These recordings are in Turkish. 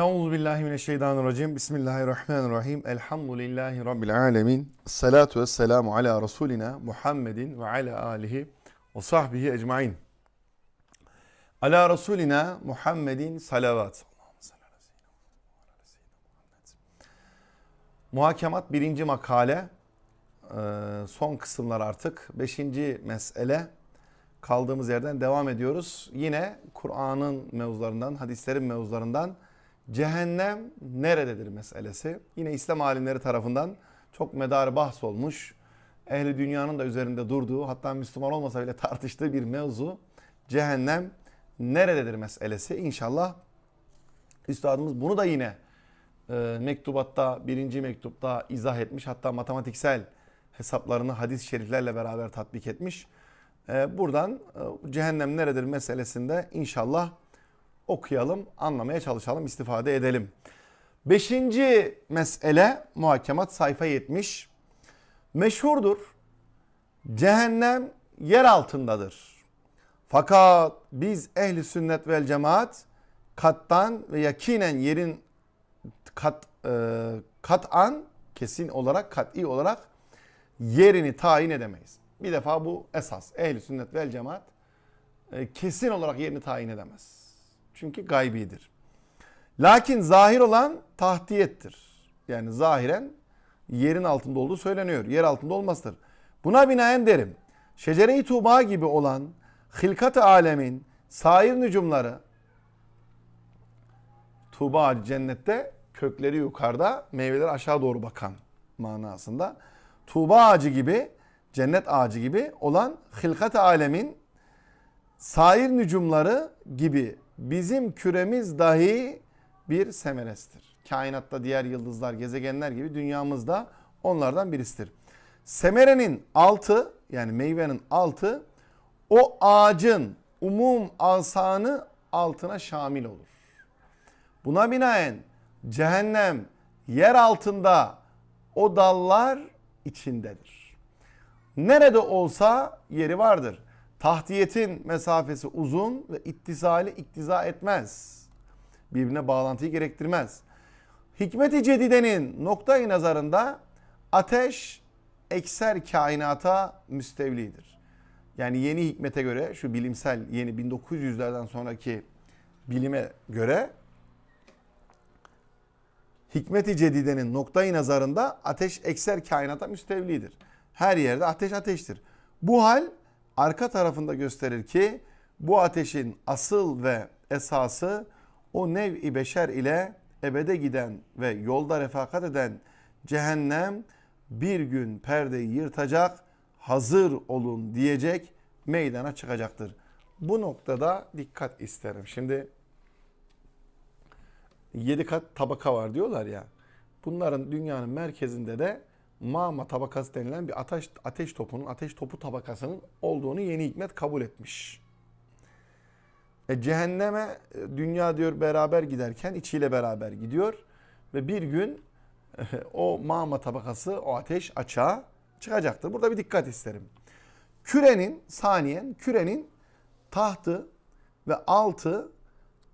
Euzu billahi mineşşeytanirracim. Bismillahirrahmanirrahim. Elhamdülillahi rabbil alamin. Salatu vesselamu ala rasulina Muhammedin ve ala alihi ve sahbihi ecmaîn. Ala rasulina Muhammedin salavat. Muhakemat birinci makale. Ee, Son kısımlar artık. Beşinci mesele. Kaldığımız yerden devam ediyoruz. Yine Kur'an'ın mevzularından, hadislerin mevzularından cehennem nerededir meselesi. Yine İslam alimleri tarafından çok medar bahs olmuş. Ehli dünyanın da üzerinde durduğu hatta Müslüman olmasa bile tartıştığı bir mevzu. Cehennem nerededir meselesi. İnşallah üstadımız bunu da yine e, mektubatta, birinci mektupta izah etmiş. Hatta matematiksel hesaplarını hadis-i şeriflerle beraber tatbik etmiş. E, buradan e, cehennem nerededir meselesinde inşallah okuyalım, anlamaya çalışalım, istifade edelim. Beşinci mesele muhakemat sayfa 70. Meşhurdur. Cehennem yer altındadır. Fakat biz ehli sünnet vel cemaat kattan ve yakinen yerin kat e, kat'an kesin olarak kat'i olarak yerini tayin edemeyiz. Bir defa bu esas. Ehli sünnet vel cemaat e, kesin olarak yerini tayin edemez. Çünkü gaybidir. Lakin zahir olan tahtiyettir. Yani zahiren yerin altında olduğu söyleniyor. Yer altında olmasıdır. Buna binaen derim. Şecere-i Tuğba gibi olan hilkat-ı alemin sair nücumları Tuğba cennette kökleri yukarıda meyveler aşağı doğru bakan manasında. Tuğba ağacı gibi cennet ağacı gibi olan hilkat-ı alemin sair nücumları gibi bizim küremiz dahi bir semerestir. Kainatta diğer yıldızlar, gezegenler gibi dünyamızda onlardan birisidir. Semerenin altı yani meyvenin altı o ağacın umum alsanı altına şamil olur. Buna binaen cehennem yer altında o dallar içindedir. Nerede olsa yeri vardır. Tahtiyetin mesafesi uzun ve ittisali iktiza etmez. Birbirine bağlantıyı gerektirmez. Hikmet-i Cedide'nin noktayı nazarında ateş ekser kainata müstevlidir. Yani yeni hikmete göre şu bilimsel yeni 1900'lerden sonraki bilime göre Hikmet-i Cedide'nin noktayı nazarında ateş ekser kainata müstevlidir. Her yerde ateş ateştir. Bu hal arka tarafında gösterir ki bu ateşin asıl ve esası o nev-i beşer ile ebede giden ve yolda refakat eden cehennem bir gün perdeyi yırtacak, hazır olun diyecek, meydana çıkacaktır. Bu noktada dikkat isterim. Şimdi 7 kat tabaka var diyorlar ya. Bunların dünyanın merkezinde de mama tabakası denilen bir ateş, ateş topunun, ateş topu tabakasının olduğunu yeni hikmet kabul etmiş. E, cehenneme e, dünya diyor beraber giderken içiyle beraber gidiyor ve bir gün o mama tabakası, o ateş açığa çıkacaktır. Burada bir dikkat isterim. Kürenin, saniyen kürenin tahtı ve altı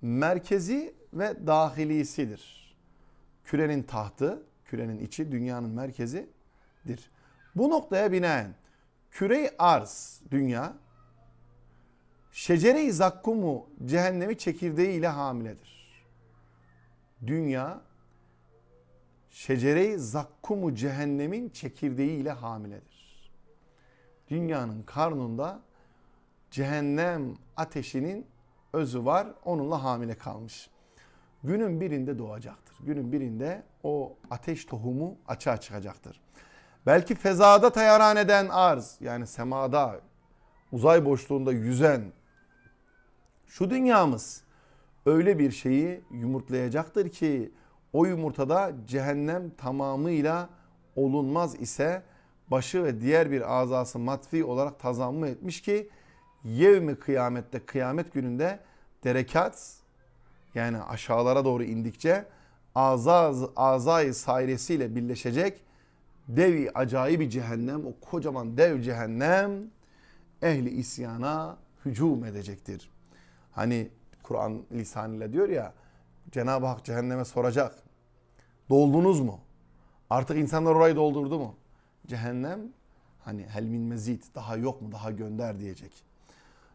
merkezi ve dahilisidir. Kürenin tahtı, kürenin içi dünyanın merkezidir. Bu noktaya binaen küre arz dünya şecere-i zakkumu cehennemi çekirdeği ile hamiledir. Dünya şecere-i zakkumu cehennemin çekirdeği ile hamiledir. Dünyanın karnında cehennem ateşinin özü var onunla hamile kalmış. Günün birinde doğacaktır. Günün birinde o ateş tohumu açığa çıkacaktır. Belki fezada tayaran eden arz yani semada uzay boşluğunda yüzen. Şu dünyamız öyle bir şeyi yumurtlayacaktır ki o yumurtada cehennem tamamıyla olunmaz ise başı ve diğer bir azası matfi olarak tazammum etmiş ki yevmi kıyamette kıyamet gününde derekat yani aşağılara doğru indikçe azaz, azayı sairesiyle birleşecek devi acayip bir cehennem, o kocaman dev cehennem ehli isyana hücum edecektir. Hani Kur'an lisanıyla diyor ya Cenab-ı Hak cehenneme soracak. Doldunuz mu? Artık insanlar orayı doldurdu mu? Cehennem hani hel min mezid daha yok mu daha gönder diyecek.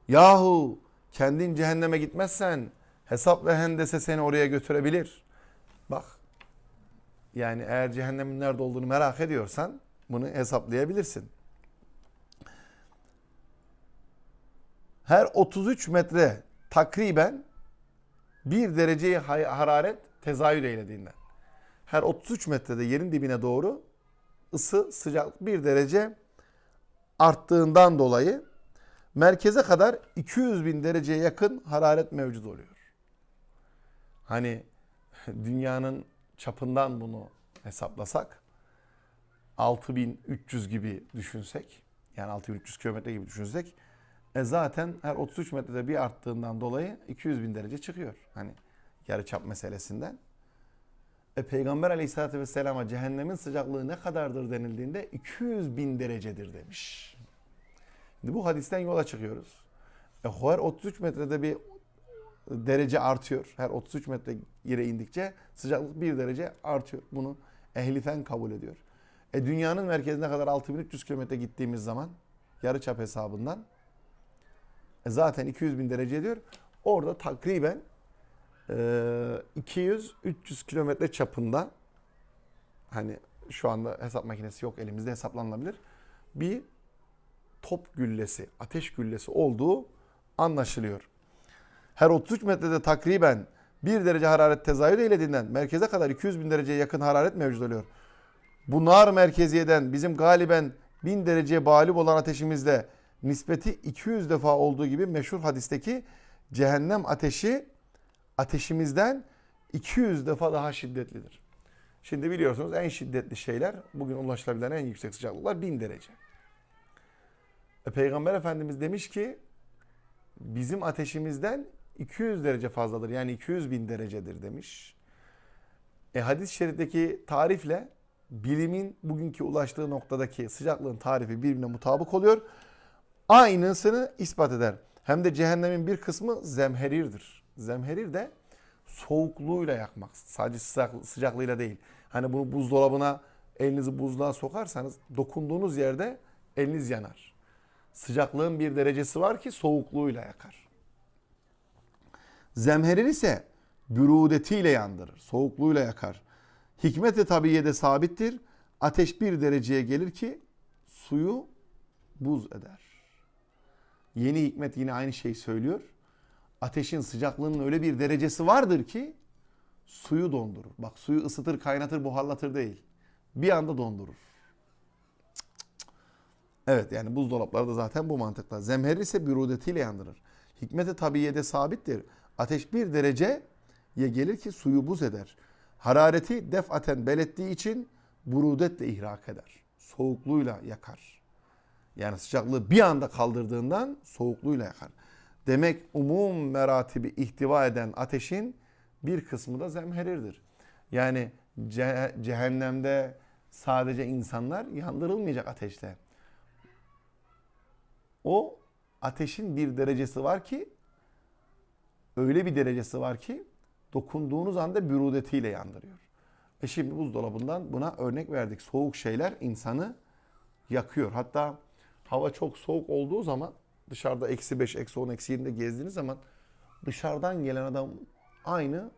Yahu kendin cehenneme gitmezsen hesap ve hendese seni oraya götürebilir. Bak yani eğer cehennemin nerede olduğunu merak ediyorsan bunu hesaplayabilirsin. Her 33 metre takriben bir dereceyi hararet tezahür eylediğinden. Her 33 metrede yerin dibine doğru ısı sıcaklık bir derece arttığından dolayı merkeze kadar 200 bin dereceye yakın hararet mevcut oluyor. Hani dünyanın çapından bunu hesaplasak 6300 gibi düşünsek yani 6300 kilometre gibi düşünsek e zaten her 33 metrede bir arttığından dolayı 200 bin derece çıkıyor. Hani yarıçap meselesinden. E, Peygamber aleyhissalatü vesselama cehennemin sıcaklığı ne kadardır denildiğinde 200 bin derecedir demiş. Şimdi bu hadisten yola çıkıyoruz. E, her 33 metrede bir derece artıyor. Her 33 metre yere indikçe sıcaklık bir derece artıyor. Bunu ehli fen kabul ediyor. E, dünyanın merkezine kadar 6300 kilometre gittiğimiz zaman yarıçap hesabından e, zaten 200 bin derece ediyor. Orada takriben e, 200-300 kilometre çapında hani şu anda hesap makinesi yok elimizde hesaplanabilir. Bir top güllesi, ateş güllesi olduğu anlaşılıyor. Her 33 metrede takriben 1 derece hararet tezahür eylediğinden merkeze kadar 200 bin dereceye yakın hararet mevcut oluyor. Bu nar merkeziyeden bizim galiben 1000 dereceye bağlı olan ateşimizde nispeti 200 defa olduğu gibi meşhur hadisteki cehennem ateşi ateşimizden 200 defa daha şiddetlidir. Şimdi biliyorsunuz en şiddetli şeyler bugün ulaşılabilen en yüksek sıcaklıklar 1000 derece. E, Peygamber Efendimiz demiş ki bizim ateşimizden 200 derece fazladır. Yani 200 bin derecedir demiş. E, hadis-i şerifteki tarifle bilimin bugünkü ulaştığı noktadaki sıcaklığın tarifi birbirine mutabık oluyor. Aynısını ispat eder. Hem de cehennemin bir kısmı zemherirdir. Zemherir de soğukluğuyla yakmak. Sadece sıcak, sıcaklığıyla değil. Hani bunu buzdolabına elinizi buzluğa sokarsanız dokunduğunuz yerde eliniz yanar. Sıcaklığın bir derecesi var ki soğukluğuyla yakar. Zemherir ise bürudetiyle yandırır. Soğukluğuyla yakar. Hikmet-i tabiyede sabittir. Ateş bir dereceye gelir ki suyu buz eder. Yeni hikmet yine aynı şeyi söylüyor. Ateşin sıcaklığının öyle bir derecesi vardır ki suyu dondurur. Bak suyu ısıtır, kaynatır, buharlatır değil. Bir anda dondurur. Evet yani buzdolapları da zaten bu mantıkla. Zemherir ise bürudetiyle yandırır. Hikmet-i tabiyede sabittir. Ateş bir dereceye gelir ki suyu buz eder. Harareti defaten belettiği için burudetle ihrak eder. Soğukluğuyla yakar. Yani sıcaklığı bir anda kaldırdığından soğukluğuyla yakar. Demek umum meratibi ihtiva eden ateşin bir kısmı da zemherirdir. Yani ce- cehennemde sadece insanlar yandırılmayacak ateşte. O ateşin bir derecesi var ki öyle bir derecesi var ki dokunduğunuz anda bürudetiyle yandırıyor. E şimdi buzdolabından buna örnek verdik. Soğuk şeyler insanı yakıyor. Hatta hava çok soğuk olduğu zaman dışarıda eksi 5, eksi 10, eksi 20'de gezdiğiniz zaman dışarıdan gelen adam aynı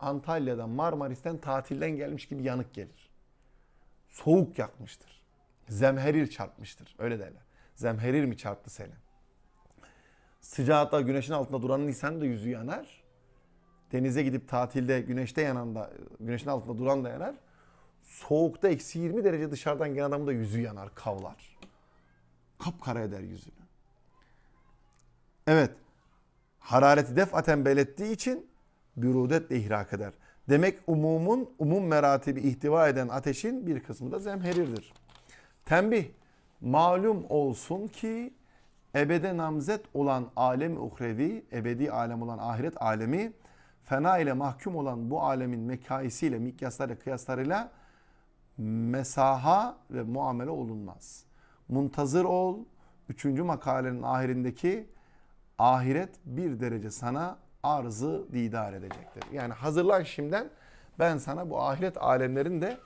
Antalya'dan, Marmaris'ten tatilden gelmiş gibi yanık gelir. Soğuk yakmıştır. Zemherir çarpmıştır. Öyle derler. Zemherir mi çarptı seni? Sıcakta güneşin altında duranın insan da yüzü yanar. Denize gidip tatilde güneşte yanan da, güneşin altında duran da yanar. Soğukta eksi 20 derece dışarıdan gelen adamın da yüzü yanar, kavlar. Kapkara eder yüzünü. Evet. Harareti defaten belirttiği için bürudetle ihrak eder. Demek umumun, umum meratibi ihtiva eden ateşin bir kısmı da zemherirdir. Tembih, malum olsun ki ebede namzet olan alem uhrevi, ebedi alem olan ahiret alemi, fena ile mahkum olan bu alemin mekaisiyle, mikyaslarıyla, kıyaslarıyla mesaha ve muamele olunmaz. Muntazır ol, üçüncü makalenin ahirindeki ahiret bir derece sana arzı didar edecektir. Yani hazırlan şimdiden ben sana bu ahiret alemlerini de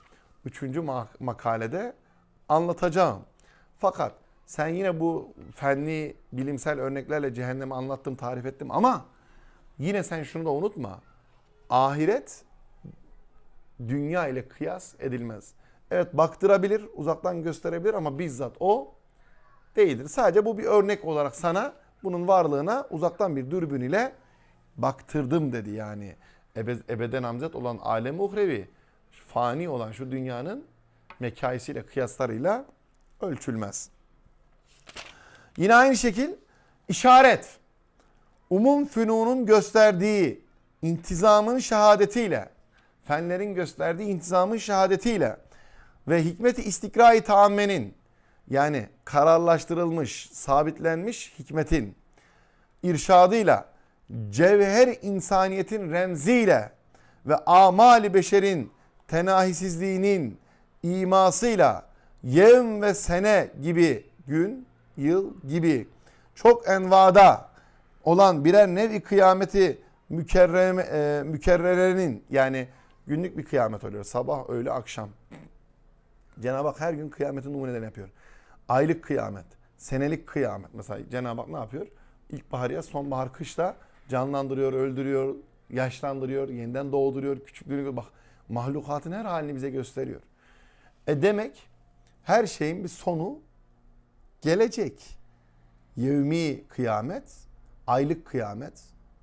3. makalede anlatacağım. Fakat sen yine bu fenli bilimsel örneklerle cehennemi anlattım, tarif ettim ama yine sen şunu da unutma. Ahiret dünya ile kıyas edilmez. Evet baktırabilir, uzaktan gösterebilir ama bizzat o değildir. Sadece bu bir örnek olarak sana bunun varlığına uzaktan bir dürbün ile baktırdım dedi yani. Ebe, ebeden namzet olan alem uhrevi, fani olan şu dünyanın mekaisiyle, kıyaslarıyla ölçülmez. Yine aynı şekil işaret. Umum fünunun gösterdiği intizamın şehadetiyle, fenlerin gösterdiği intizamın şehadetiyle ve hikmeti istikrai taammenin yani kararlaştırılmış, sabitlenmiş hikmetin irşadıyla, cevher insaniyetin remziyle ve amali beşerin tenahisizliğinin imasıyla yevm ve sene gibi gün, yıl gibi çok envada olan birer nevi kıyameti mükerreme, e, mükerrerenin yani günlük bir kıyamet oluyor. Sabah, öğle, akşam. Cenab-ı Hak her gün kıyametin numunelerini yapıyor. Aylık kıyamet, senelik kıyamet. Mesela Cenab-ı Hak ne yapıyor? İlkbahar ya sonbahar kışta canlandırıyor, öldürüyor, yaşlandırıyor, yeniden doğduruyor, küçüklüğünü bak mahlukatın her halini bize gösteriyor. E demek her şeyin bir sonu gelecek. Yevmi kıyamet, aylık kıyamet,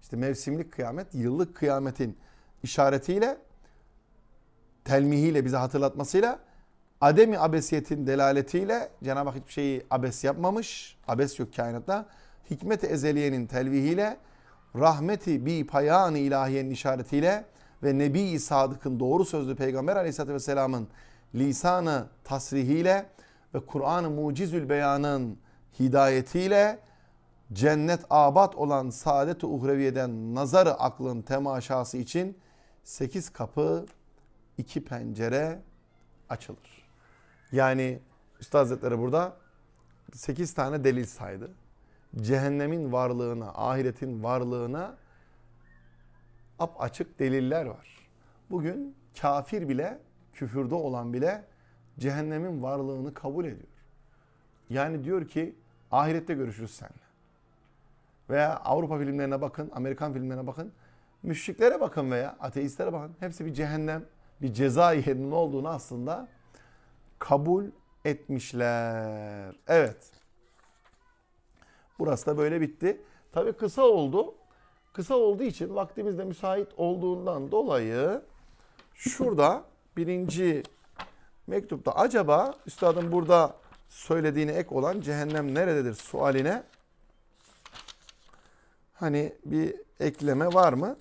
işte mevsimlik kıyamet, yıllık kıyametin işaretiyle, telmihiyle bize hatırlatmasıyla, ademi abesiyetin delaletiyle Cenab-ı Hak hiçbir şeyi abes yapmamış, abes yok kainatta. Hikmet-i ezeliyenin telvihiyle, rahmeti bi payan ilahiyenin işaretiyle ve Nebi-i Sadık'ın doğru sözlü Peygamber Aleyhisselatü Vesselam'ın lisanı tasrihiyle ve Kur'an-ı Mucizül Beyan'ın hidayetiyle cennet abat olan saadet-i uhreviyeden nazarı aklın temaşası için sekiz kapı, iki pencere açılır. Yani Üstad Hazretleri burada sekiz tane delil saydı. Cehennemin varlığına, ahiretin varlığına ap açık deliller var. Bugün kafir bile, küfürde olan bile cehennemin varlığını kabul ediyor. Yani diyor ki ahirette görüşürüz seninle. Veya Avrupa filmlerine bakın, Amerikan filmlerine bakın. Müşriklere bakın veya ateistlere bakın. Hepsi bir cehennem, bir ceza yerinin olduğunu aslında kabul etmişler. Evet. Burası da böyle bitti. Tabii kısa oldu. Kısa olduğu için vaktimiz de müsait olduğundan dolayı şurada birinci mektupta acaba üstadın burada söylediğine ek olan cehennem nerededir sualine hani bir ekleme var mı?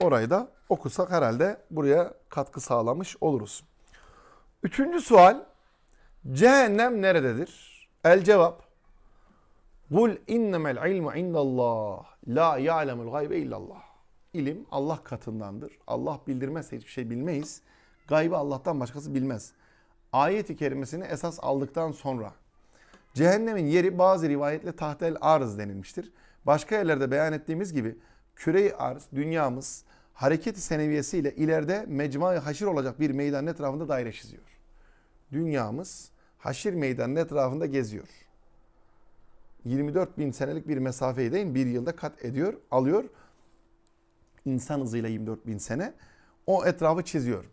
Orayı da okusak herhalde buraya katkı sağlamış oluruz. Üçüncü sual cehennem nerededir? El cevap Kul innemel ilmu indallah la ya'lemul gaybe illallah. İlim Allah katındandır. Allah bildirmezse hiçbir şey bilmeyiz. Gaybı Allah'tan başkası bilmez. Ayet-i kerimesini esas aldıktan sonra cehennemin yeri bazı rivayetle tahtel arz denilmiştir. Başka yerlerde beyan ettiğimiz gibi küre-i arz, dünyamız hareketi seneviyesiyle ileride mecmai haşir olacak bir meydanın etrafında daire çiziyor. Dünyamız haşir meydanının etrafında geziyor. 24 bin senelik bir mesafeyi değil bir yılda kat ediyor, alıyor. İnsan hızıyla 24 bin sene. O etrafı çiziyor.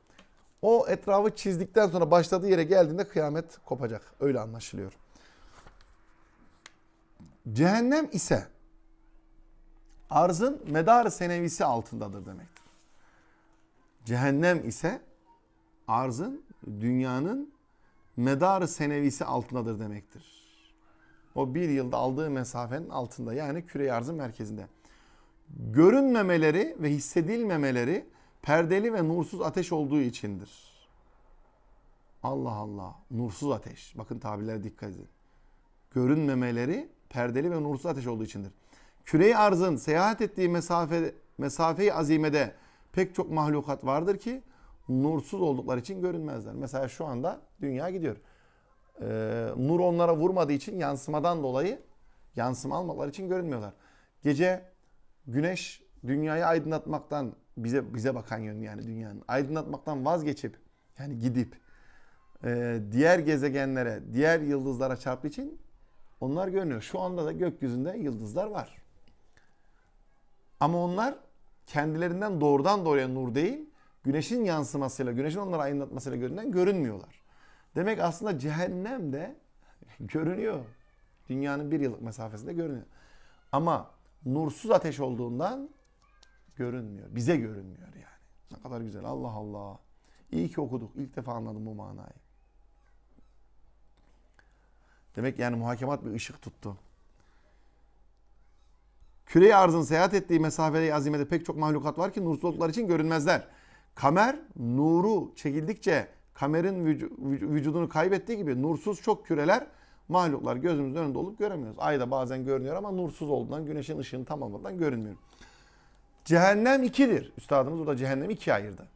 O etrafı çizdikten sonra başladığı yere geldiğinde kıyamet kopacak. Öyle anlaşılıyor. Cehennem ise arzın medar senevisi altındadır demektir. Cehennem ise arzın, dünyanın medar senevisi altındadır demektir. O bir yılda aldığı mesafenin altında yani küre arzın merkezinde. Görünmemeleri ve hissedilmemeleri perdeli ve nursuz ateş olduğu içindir. Allah Allah. Nursuz ateş. Bakın tabirlere dikkat edin. Görünmemeleri perdeli ve nursuz ateş olduğu içindir. Küre arzın seyahat ettiği mesafe mesafeyi azimede pek çok mahlukat vardır ki nursuz oldukları için görünmezler. Mesela şu anda dünya gidiyor. E, nur onlara vurmadığı için yansımadan dolayı yansıma almakları için görünmüyorlar. Gece güneş dünyayı aydınlatmaktan bize bize bakan yön yani dünyanın aydınlatmaktan vazgeçip yani gidip e, diğer gezegenlere, diğer yıldızlara çarptığı için onlar görünüyor. Şu anda da gökyüzünde yıldızlar var. Ama onlar kendilerinden doğrudan doğruya nur değil, güneşin yansımasıyla, güneşin onları aydınlatmasıyla görünen görünmüyorlar. Demek aslında cehennem de görünüyor. Dünyanın bir yıllık mesafesinde görünüyor. Ama nursuz ateş olduğundan görünmüyor. Bize görünmüyor yani. Ne kadar güzel. Allah Allah. İyi ki okuduk. İlk defa anladım bu manayı. Demek yani muhakemat bir ışık tuttu. Küre-i arzın seyahat ettiği mesafede azimede pek çok mahlukat var ki nursuz için görünmezler. Kamer nuru çekildikçe kamerin vücu- vücudunu kaybettiği gibi nursuz çok küreler mahluklar gözümüzün önünde olup göremiyoruz. Ayda bazen görünüyor ama nursuz olduğundan güneşin ışığını tamamladan görünmüyor. Cehennem ikidir. Üstadımız burada cehennemi ikiye ayırdı.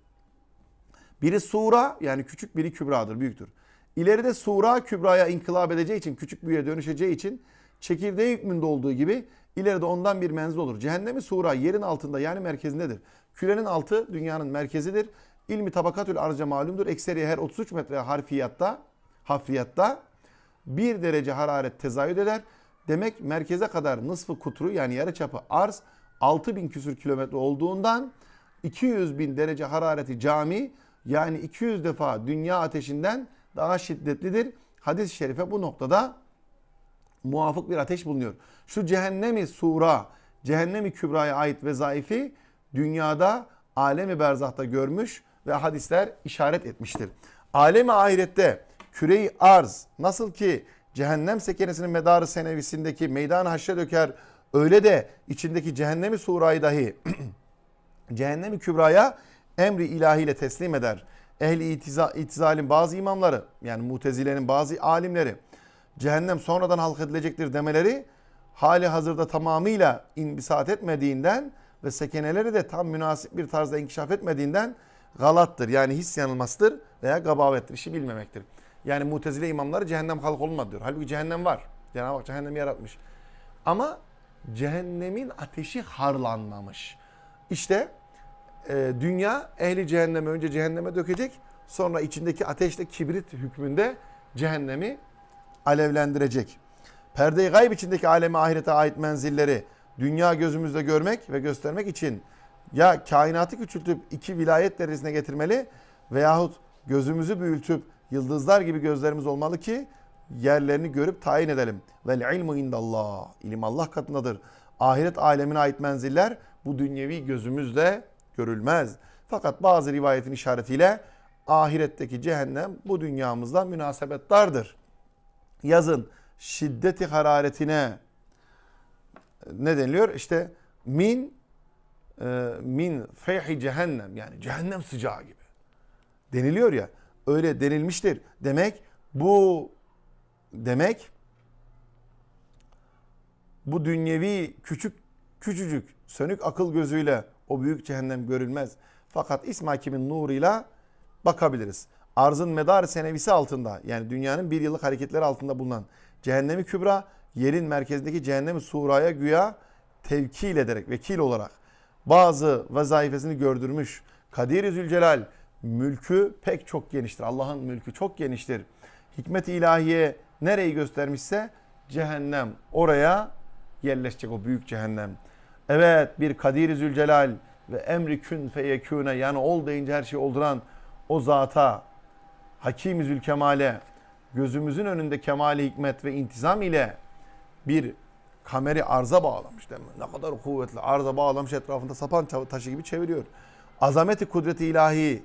Biri sura yani küçük biri kübradır, büyüktür. İleride sura kübraya inkılap edeceği için, küçük büyüye dönüşeceği için çekirdeği hükmünde olduğu gibi ileride ondan bir menzil olur. Cehennemi sura yerin altında yani merkezindedir. Kürenin altı dünyanın merkezidir. İlmi tabakatül arca malumdur. Ekseriye her 33 metre harfiyatta, hafriyatta bir derece hararet tezahür eder. Demek merkeze kadar nısfı kutru yani yarıçapı arz 6000 küsür kilometre olduğundan 200 bin derece harareti cami yani 200 defa dünya ateşinden daha şiddetlidir. Hadis-i şerife bu noktada muvafık bir ateş bulunuyor. Şu cehennemi sura, cehennemi kübraya ait vezaifi dünyada alemi berzahta görmüş ve hadisler işaret etmiştir. Alemi ahirette küreyi arz nasıl ki cehennem sekenesinin medarı senevisindeki meydan haşre döker öyle de içindeki cehennemi surayı dahi cehennemi kübraya emri ilahiyle teslim eder. Ehli itiza, itizalin bazı imamları yani mutezilerin bazı alimleri cehennem sonradan halk edilecektir demeleri hali hazırda tamamıyla inbisat etmediğinden ve sekeneleri de tam münasip bir tarzda inkişaf etmediğinden galattır. Yani his yanılmasıdır veya gabavettir. işi bilmemektir. Yani mutezile imamları cehennem halk olmadı diyor. Halbuki cehennem var. Cenab-ı Hak cehennemi yaratmış. Ama cehennemin ateşi harlanmamış. İşte e, dünya ehli cehennemi önce cehenneme dökecek. Sonra içindeki ateşle kibrit hükmünde cehennemi alevlendirecek. Perde-i gayb içindeki aleme ahirete ait menzilleri dünya gözümüzde görmek ve göstermek için ya kainatı küçültüp iki vilayet derecesine getirmeli veyahut gözümüzü büyütüp yıldızlar gibi gözlerimiz olmalı ki yerlerini görüp tayin edelim. Vel ilmu indallah. İlim Allah katındadır. Ahiret alemine ait menziller bu dünyevi gözümüzle görülmez. Fakat bazı rivayetin işaretiyle ahiretteki cehennem bu dünyamızla münasebettardır. Yazın şiddeti hararetine ne deniliyor? İşte min min feyhi cehennem yani cehennem sıcağı gibi deniliyor ya öyle denilmiştir. Demek bu demek bu dünyevi küçük küçücük sönük akıl gözüyle o büyük cehennem görülmez. Fakat İsm Hakim'in nuruyla bakabiliriz. Arzın medar senevisi altında yani dünyanın bir yıllık hareketleri altında bulunan cehennemi kübra yerin merkezindeki cehennemi suraya güya tevkil ederek vekil olarak bazı vazaifesini gördürmüş. Kadir-i Zülcelal mülkü pek çok geniştir. Allah'ın mülkü çok geniştir. Hikmet-i ilahiye nereyi göstermişse cehennem oraya yerleşecek o büyük cehennem. Evet bir Kadir-i Zülcelal ve emri kün feyekûne yani ol deyince her şeyi olduran o zata Hakim-i Zülkemal'e gözümüzün önünde kemali hikmet ve intizam ile bir kameri arza bağlamış değil mi? Ne kadar kuvvetli arza bağlamış etrafında sapan taşı gibi çeviriyor. Azameti kudreti ilahi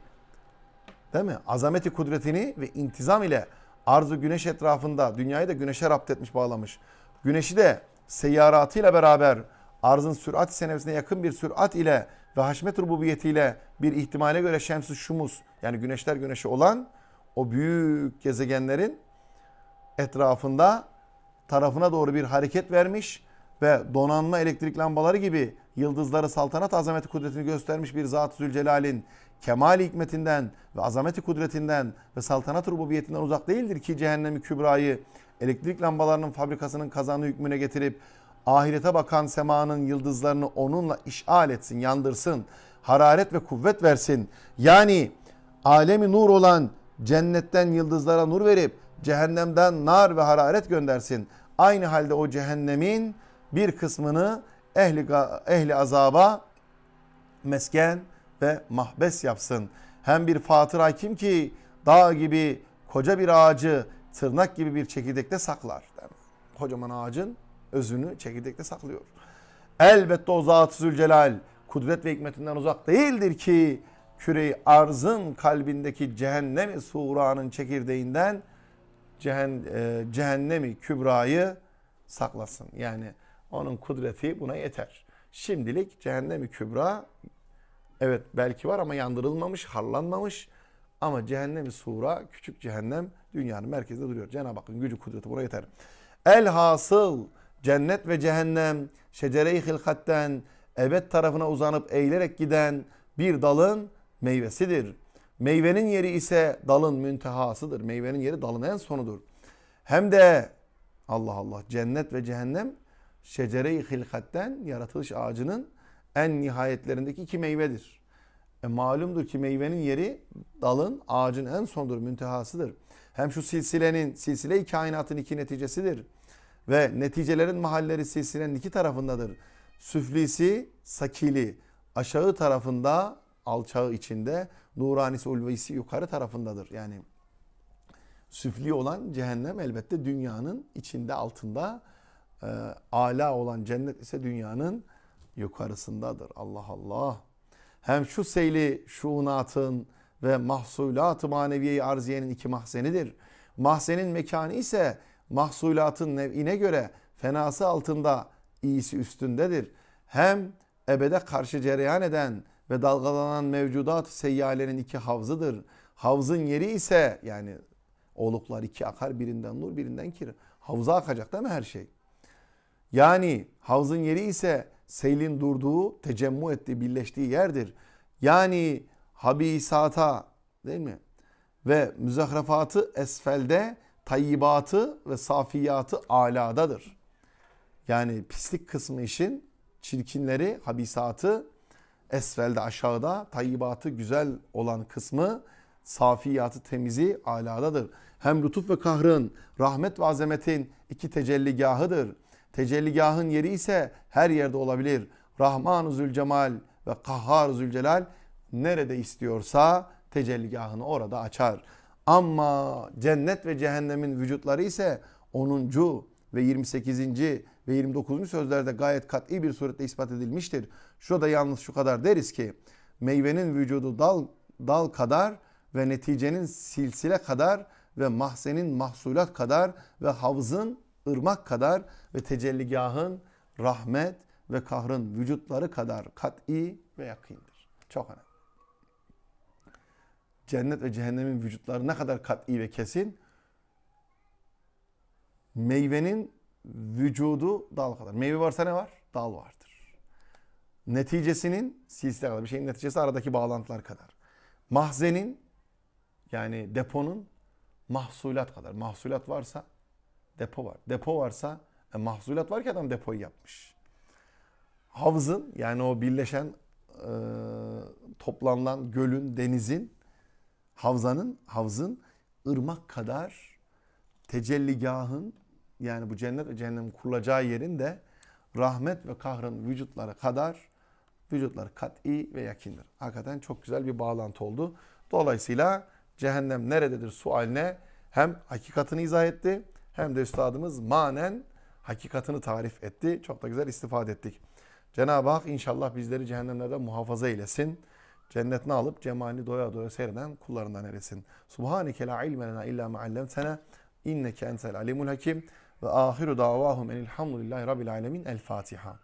değil mi? Azameti kudretini ve intizam ile arzu güneş etrafında dünyayı da güneşe rapt etmiş bağlamış. Güneşi de seyyaratıyla beraber arzın sürat senesine yakın bir sürat ile ve haşmet rububiyetiyle bir ihtimale göre şems-i şumus yani güneşler güneşi olan o büyük gezegenlerin etrafında tarafına doğru bir hareket vermiş ve donanma elektrik lambaları gibi yıldızları saltanat azameti kudretini göstermiş bir Zat-ı Zülcelal'in kemal hikmetinden ve azameti kudretinden ve saltanat rububiyetinden uzak değildir ki cehennemi kübrayı elektrik lambalarının fabrikasının kazanı hükmüne getirip ahirete bakan semanın yıldızlarını onunla işal etsin, yandırsın, hararet ve kuvvet versin. Yani alemi nur olan cennetten yıldızlara nur verip cehennemden nar ve hararet göndersin. Aynı halde o cehennemin bir kısmını ehli, ehli azaba mesken ve mahbes yapsın. Hem bir Fatır Hakim ki dağ gibi koca bir ağacı tırnak gibi bir çekirdekte saklar. Yani kocaman ağacın özünü çekirdekte saklıyor. Elbette o Zat-ı Zülcelal kudret ve hikmetinden uzak değildir ki küreyi arzın kalbindeki cehennemi suranın çekirdeğinden cehennemi kübrayı saklasın. Yani onun kudreti buna yeter. Şimdilik cehennemi kübra evet belki var ama yandırılmamış, harlanmamış. Ama cehennemi sura, küçük cehennem dünyanın merkezinde duruyor. Cenab-ı Hakk'ın gücü kudreti buna yeter. Elhasıl cennet ve cehennem şecere-i hilkatten ebed tarafına uzanıp eğilerek giden bir dalın meyvesidir. Meyvenin yeri ise dalın müntehasıdır. Meyvenin yeri dalın en sonudur. Hem de Allah Allah cennet ve cehennem şecere-i hilkatten yaratılış ağacının en nihayetlerindeki iki meyvedir. E malumdur ki meyvenin yeri dalın ağacın en sonudur, müntehasıdır. Hem şu silsilenin, silsile-i kainatın iki neticesidir. Ve neticelerin mahalleri silsilenin iki tarafındadır. Süflisi, sakili aşağı tarafında, alçağı içinde, nuranisi, ulvisi yukarı tarafındadır. Yani süfli olan cehennem elbette dünyanın içinde, altında. E, ala olan cennet ise dünyanın yukarısındadır. Allah Allah. Hem şu seyli şuunatın ve mahsulat-ı maneviye arziyenin iki mahzenidir. Mahzenin mekanı ise mahsulatın nev'ine göre fenası altında iyisi üstündedir. Hem ebede karşı cereyan eden ve dalgalanan mevcudat seyyalenin iki havzıdır. Havzın yeri ise yani oluklar iki akar birinden nur birinden kir. Havza akacak değil mi her şey? Yani havzın yeri ise seylin durduğu, tecemmu ettiği, birleştiği yerdir. Yani habisata değil mi? Ve müzahrafatı esfelde, tayyibatı ve safiyatı aladadır. Yani pislik kısmı işin çirkinleri, habisatı esfelde aşağıda, tayyibatı güzel olan kısmı safiyatı temizi aladadır. Hem lütuf ve kahrın, rahmet ve azametin iki tecelligahıdır. Tecelligahın yeri ise her yerde olabilir. Rahman-ı Zülcemal ve Kahhar Zülcelal nerede istiyorsa tecelligahını orada açar. Ama cennet ve cehennemin vücutları ise 10. ve 28. ve 29. sözlerde gayet kat'i bir surette ispat edilmiştir. Şurada yalnız şu kadar deriz ki meyvenin vücudu dal, dal kadar ve neticenin silsile kadar ve mahzenin mahsulat kadar ve havzın ırmak kadar ve tecelligahın rahmet ve kahrın vücutları kadar kat'i ve yakındır. Çok önemli. Cennet ve cehennemin vücutları ne kadar kat'i ve kesin? Meyvenin vücudu dal kadar. Meyve varsa ne var? Dal vardır. Neticesinin silsile kadar. Bir şeyin neticesi aradaki bağlantılar kadar. Mahzenin yani deponun mahsulat kadar. Mahsulat varsa depo var. Depo varsa e, mahsulat var ki adam depoyu yapmış. Havzın yani o birleşen e, toplanılan gölün, denizin, havzanın, havzın ırmak kadar tecelligahın yani bu cennet ve cehennem kurulacağı yerin de rahmet ve kahrın vücutları kadar vücutları kat'i ve yakindir. Hakikaten çok güzel bir bağlantı oldu. Dolayısıyla cehennem nerededir sualine hem hakikatini izah etti hem de üstadımız manen hakikatini tarif etti. Çok da güzel istifade ettik. Cenab-ı Hak inşallah bizleri cehennemlerden muhafaza eylesin. Cennetine alıp cemalini doya doya seyreden kullarından eylesin. Subhaneke la ilme lena illa ma allamtena inneke entel alimul hakim ve ahiru davahum enilhamdülillahi rabbil alemin. El Fatiha.